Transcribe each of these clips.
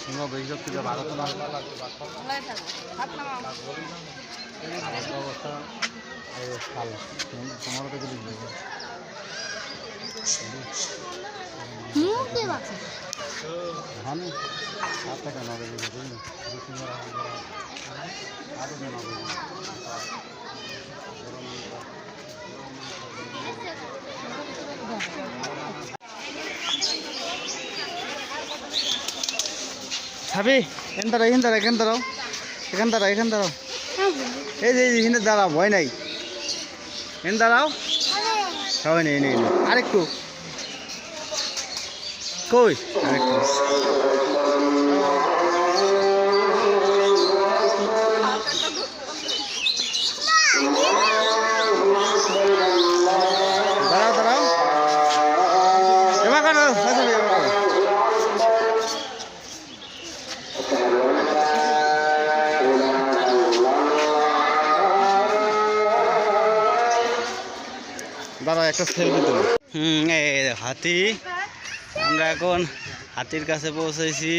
সিংহ বেশি থেকে অবস্থা কাল তোমার থেকে লিখবে ধান সাত টাকা নবে বুঝলি? সিংহ আরও নবে ছাবি এখান দাঁড়াও এখান দাঁড়াও এখান দাঁড়াও এখান দাঁড়াও এখান দাঁড়াও এই যে এখানে দাঁড়াও ভয় নাই। এখানে দাঁড়াও। সবাই নেই নেই নেই আরেকটু। কই? দাঁড়াও দাঁড়াও। এবার আচ্ছা, দাঁড়াও একটা সেলফি তুলো। হুম হাতি। আমরা এখন হাতির কাছে পৌঁছেছি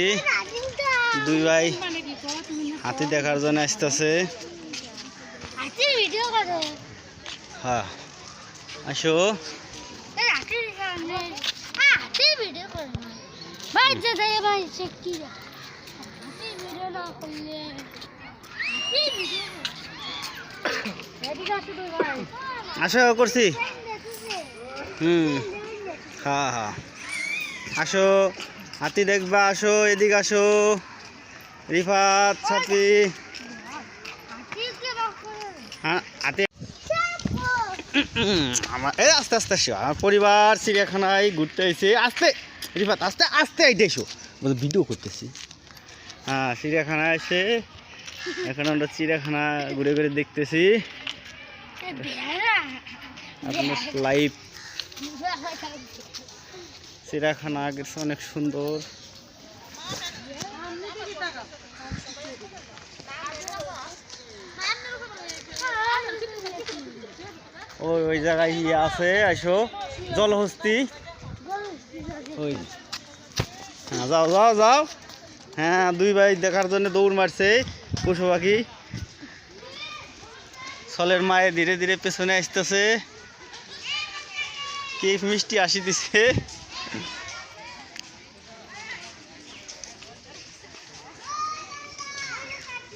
দুই ভাই হাতি দেখার জন্য আসতেছে। হ্যাঁ আসো। আসো, করছি। হুম হ্যাঁ হ্যাঁ। আসো হাতি দেখবা আসো এদিকে আসো। রিফাত সাপি হ্যাঁ হাতি। আমার এই আস্তে আস্তে আসো। আমার পরিবার চিড়িয়াখানায় ঘুরতে এসে আস্তে রিফাত আস্তে আস্তে আইতে এসো ভিডিও করতেছি। হ্যাঁ চিড়িয়াখানায় এসে এখন আমরা চিড়িয়াখানা ঘুরে ঘুরে দেখতেছি। আপনার লাইভ চিড়িয়াখানা আগের অনেক সুন্দর। ওই ওই জায়গায় ইয়ে আছে আসো জলহস্তি। ওই। হ্যাঁ যাও যাও যাও। হ্যাঁ দুই ভাই দেখার জন্য দৌড় মারছে, পশু পাখি। ছলের মায়ে ধীরে ধীরে পেছনে আসতেছে। কি মিষ্টি আসি দিছে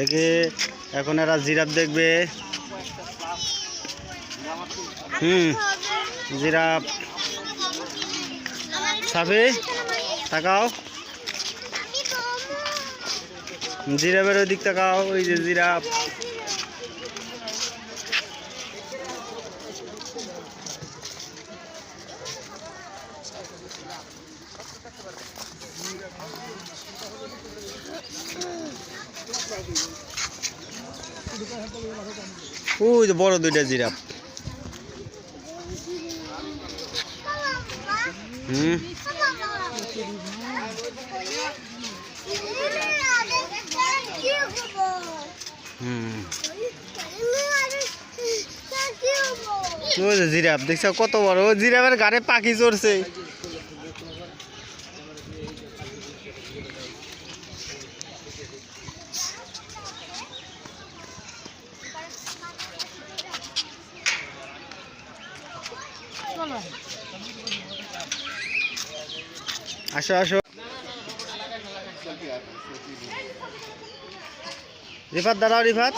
দেখে এখন এরা জিরাফ দেখবে। হুম, জিরাফ। সাফি, তাকাও। জিরাফের ওই দিক তাকাও, ওই যে জিরাফ। ওই যে বড় দুইটা যে জিরাফ দেখছ কত বড়? ও জিরাফের গাড়ে পাখি চড়ছে। আসো আসো। রিফাত, দাঁড়াও রিফাত।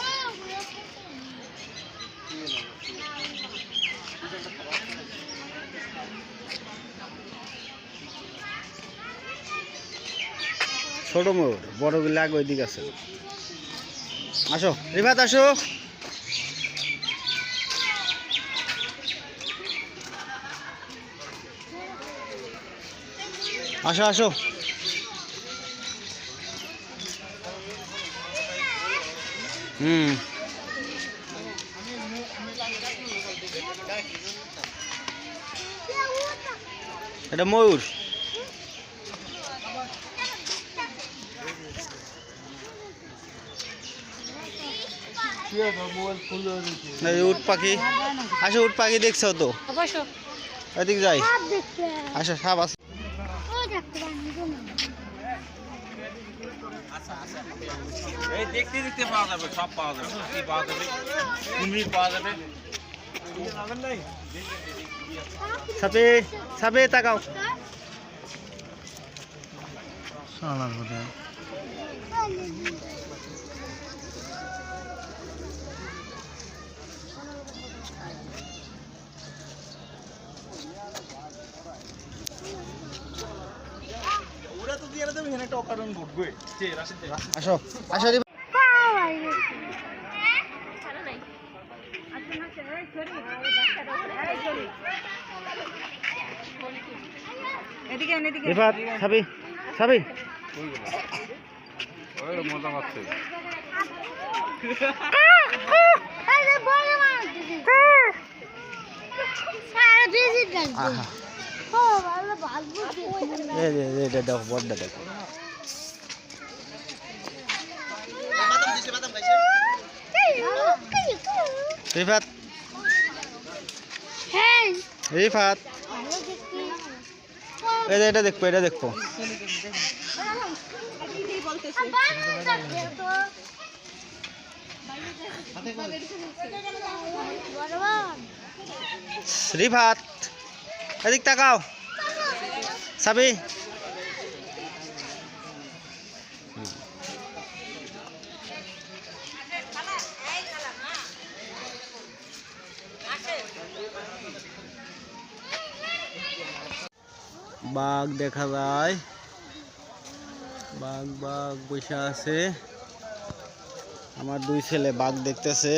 ছোট ময়ূর বড়গুলো আগে ওই দিকে আছে। আসো, রিফাত, আসো। আসো আসো। হুম। এটা ময়ূর। না, উট পাখি। আসো উট পাখি দেখছ তো? এদিক যাই। আসো সাপ আছে এই দেখতে দেখতে পাওয়া যাবে সব পাওয়া যাবে কি পাওয়া যাবে কুমির পাওয়া যাবে সাপে সাপে তাকাও ওরা তো দিয়ে দেবে এখানে একটা অকারণ ঘটবে। আসো আসো। রিফাত সাবি সাবি। মজা পাচ্ছে আহা। এই যে এই যে দেখো বড়টা দেখো। রিফাত। রিফাত। যে এটা দেখব এটা দেখব। রিফাত। এদিক তাকাও সাবি বাঘ দেখা যায়। বাঘ বাঘ বসে আছে। আমার দুই ছেলে বাঘ দেখতেছে।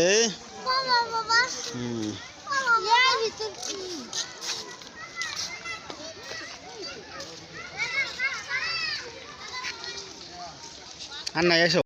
হুম। আর নাই এসো